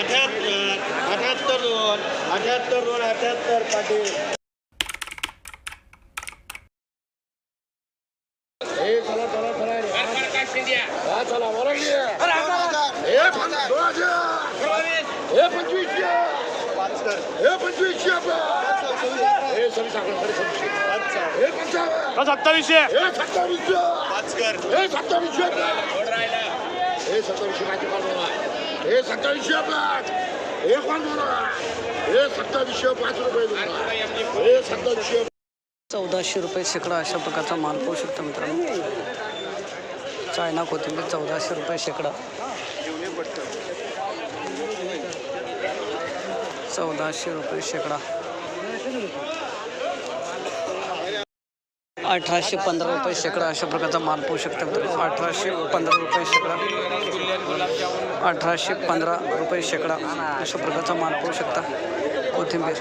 अठ्याहत्तर अठ्याहत्तर दोन अठ्याहत्तर दोन अठ्याहत्तर पाटील हे चला चला चला रे. हा, चला बोला की. हे पं- दोन हजार. हे पंचवीसशे. हे पंचवीसशे रुपये. हे सव्वीस अकरा, साडे सव्वीसशे. हे पंचावन्न. सत्तावीसशे हे सत्तावीसशे. हे सत्तावीसशे रुपये. हे सत्तावीसशे काय पाच हे सत्तावीसशे पाच. हे कोण बोलणार हे सत्तावीसशे पाच रुपये देणार. हे सत्तावीसशे चौदाशे रुपये शेकडा अशा प्रकारचा माल पाहू शकतो मित्रांनो. चायना कोथिंबीर चौदाशे रुपये शेकडा. चौदाशे रुपये शेकडा. अठराशे पंधरा रुपये शेकडा अशा प्रकारचा माल पाहू शकता मित्रांनो. अठराशे पंधरा रुपये शेकडा. अठराशे पंधरा रुपये शेकडा अशा प्रकारचा माल पाहू शकता कोथिंबीर.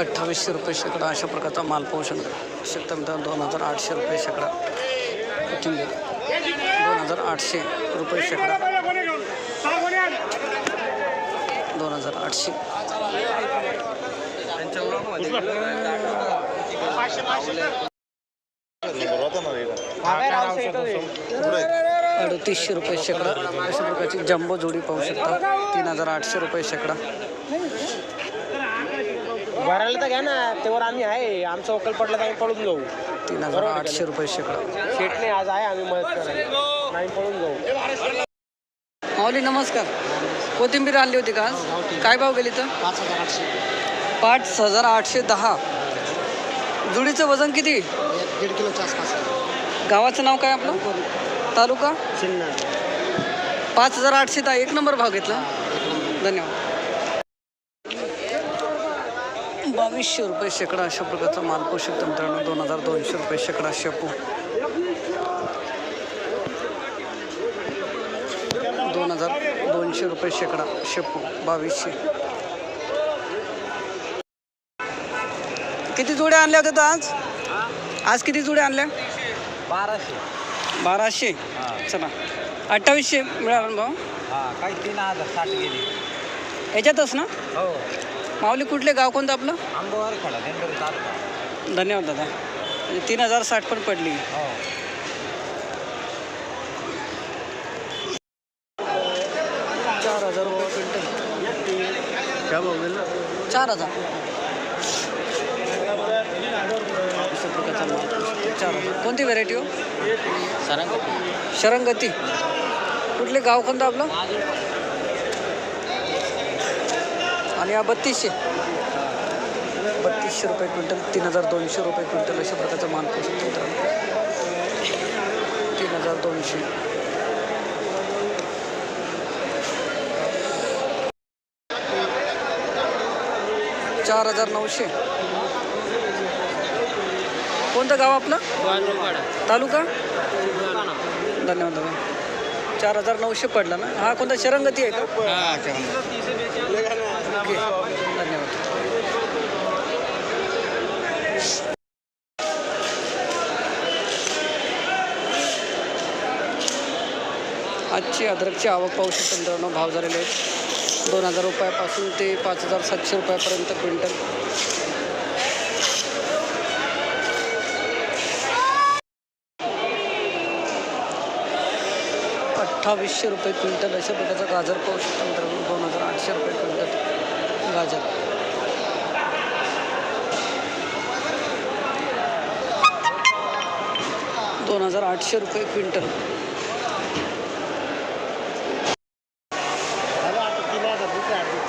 अठ्ठावीसशे रुपये शेकडा अशा प्रकारचा माल पाहू शकता. शकता मित्रांनो दोन हजार आठशे रुपये शेकडा कोथिंबीर. दोन हजार आठशे रुपये शेकडा. दोन हजार आठशे. अडतीसशे रुपये शेकडा. अशा प्रकारची जम्बो जोडी पाहू शकता. तीन हजार आठशे रुपये शेकडा. भरायला तर घ्या ना तेव्हा आम्ही आहे. आमचं वकल पडलं तर आम्ही पळून जाऊ. तीन हजार आठशे रुपये शेकडा. शेटने आज आहे आम्ही मदत करायला. नाही पळून जाऊ. माऊली नमस्कार. कोथिंबीर आणली होती का आज? काय भाव गेली तर? पाच हजार आठशे. पाच हजार आठशे दहा. जुडीचं वजन किती? दीड किलोच्या आसपास गावाचं नाव काय आपलं? तालुका? पाच हजार आठशे दहा. एक नंबर भाव घेतला. धन्यवाद. बावीसशे रुपये शेकडा अशा प्रकारचा माल पाहू शकतो मित्रांनो. दोन हजार दोनशे रुपये शेकडा शेपू. दोन हजार दोनशे रुपये शेकडा शेपू. बावीसशे. जोड्या आणल्या होत्या तर आज? आज किती जोड्या आणल्या बाराशे. बाराशे? चला. अठ्ठावीसशे मिळाला ना भाऊ? हा काही तीन हजार साठ गेली. याच्यातच ना? हो. माऊली कुठले गाव कोणतं आपलं? आंबोवर खडा धन्यवाद दादा. म्हणजे तीन हजार साठ पण पडली. हो. चार हजार रुपये क्विंटल. चार हजार. चार हजार कोणती व्हेरायटी हो? शरंगती कुठले गाव कोणतं आपलं? आणि हा बत्तीसशे. बत्तीसशे रुपये क्विंटल तीन हजार दोनशे रुपये क्विंटल अशा प्रकारचा माल शकतो मित्रांनो. तीन हजार दोनशे. चार हजार नऊशे. कोणतं गाव आपलं? तालुका? धन्यवाद दादा चार हजार नऊशे पडला ना? हा कोणता शरंगती आहे का? ओके. धन्यवाद. आजची अद्रकची आवक पाहू शकतो मित्रांनो भाव झालेले आहेत. दोन हजार रुपयापासून ते पाच हजार सातशे रुपयापर्यंत क्विंटल. अठ्ठावीसशे रुपये क्विंटल अशा प्रकारचं गाजर पाहू शकतो मित्रांनो दोन हजार आठशे रुपये क्विंटल गाजर. दोन हजार आठशे रुपये क्विंटल.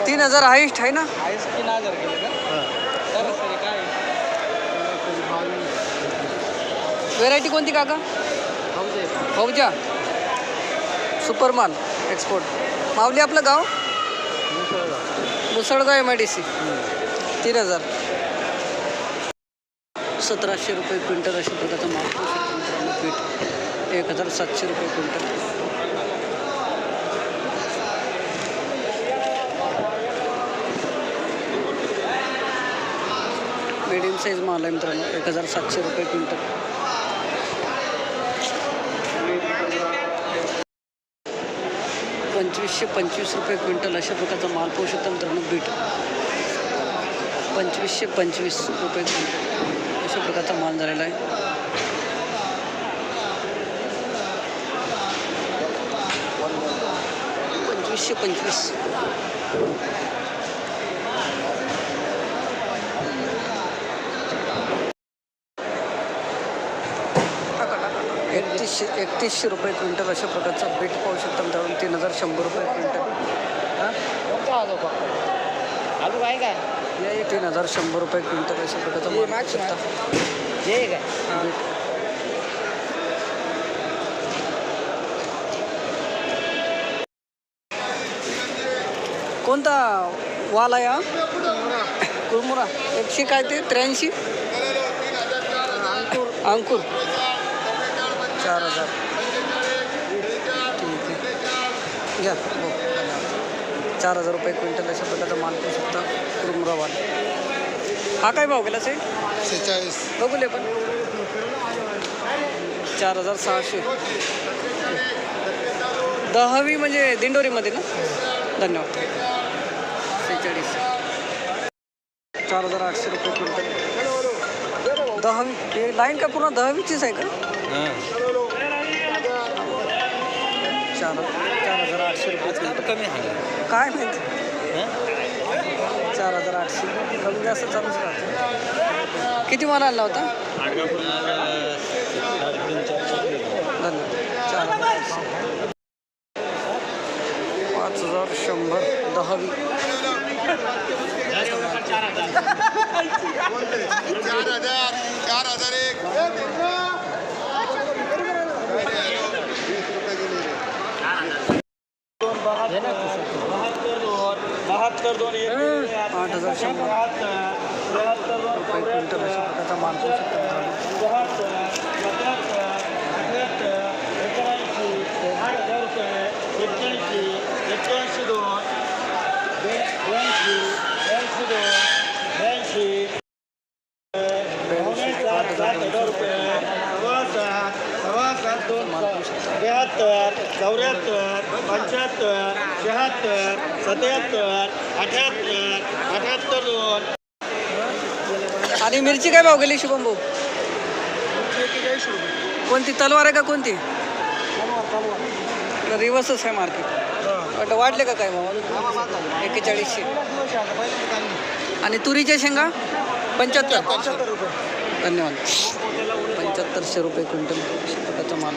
तीन हजार हाईस्ट आहे ना? तीन हजार व्हेरायटी कोणती काका? फौजा सुपरमान एक्सपोर्ट. माऊली आपलं गाव? Musalgaon M I D C तीन हजार. सतराशे रुपये क्विंटल अशा प्रकारचा माल पीठ एक हजार सातशे रुपये क्विंटल. मीडियम साईज माल आहे मित्रांनो. एक हजार सातशे रुपये क्विंटल. पंचवीसशे पंचवीस रुपये क्विंटल अशा प्रकारचा माल पाहू शकता मित्रांनो बीट. पंचवीसशे पंचवीस रुपये क्विंटल अशा प्रकारचा माल झालेला आहे. पंचवीसशे पंचवीस. एकतीसशे एकतीसशे रुपये क्विंटल अशा प्रकारचा बीट पाहू शकता मित्रांनो. तीन हजार शंभर रुपये क्विंटल. कोणता आलो आलू आहे का तीन हजार शंभर रुपये क्विंटल अशा प्रकारचा माल पाहू शकता. जे आहे काय? बीट कोणता वाल आहे हा? कुरमुरा. एकशे काय ते? त्र्याऐंशी? अंकुर. चार हजार. ठीक आहे. घ्या हो चार हजार रुपये क्विंटल अशा प्रकारचा माल पाहू शकता कुरमुरा वाल हा काय भाव गेला साहेब शेचाळीस बघूले पण. चार हजार सहाशे. दहावी म्हणजे दिंडोरीमध्ये ना? धन्यवाद. सेहेचाळीस. चार हजार आठशे रुपये क्विंटल. दहावी हे लाईन का पूर्ण दहावीचीच आहे का? चार चार हजार आठशे रुपये कमी आहे. काय माहिती? चार हजार आठशे कमी जास्त चालूच राहतं. किती माल आणला होता? धन्यवाद चार हजार आठशे पाच हजार शंभर दहावी. चार हजार चार हजार एक. बहात्तर दोन आठ हजार शंभर रुपये क्विंटल अशा प्रकारचा माल पाहू शकता एक्क्याऐंशी दोन ब्याऐंशी ब्याऐंशी दोन ब्याऐंशी ब्याऐंशी आठ हजार दोनशे रुपये सव्वा सात सव्वा सात दोन माल पाहू शकता त्र्याहत्तर चौऱ्याहत्तर पंच्याहत्तर शहात्तर सत्याहत्तर अठ्याहत्तर अठ्याहत्तर दोन. आणि मिरची काय भाव गेली शुभम भाऊ कोणती तलवार आहे का कोणती? रिवर्सच आहे मार्केट वाटलं वाढले का काय भाव एक्केचाळीसशे. आणि तुरीच्या शेंगा? पंच्याहत्तर. धन्यवाद. पंच्याहत्तरशे रुपये क्विंटल. प्रकारचा माल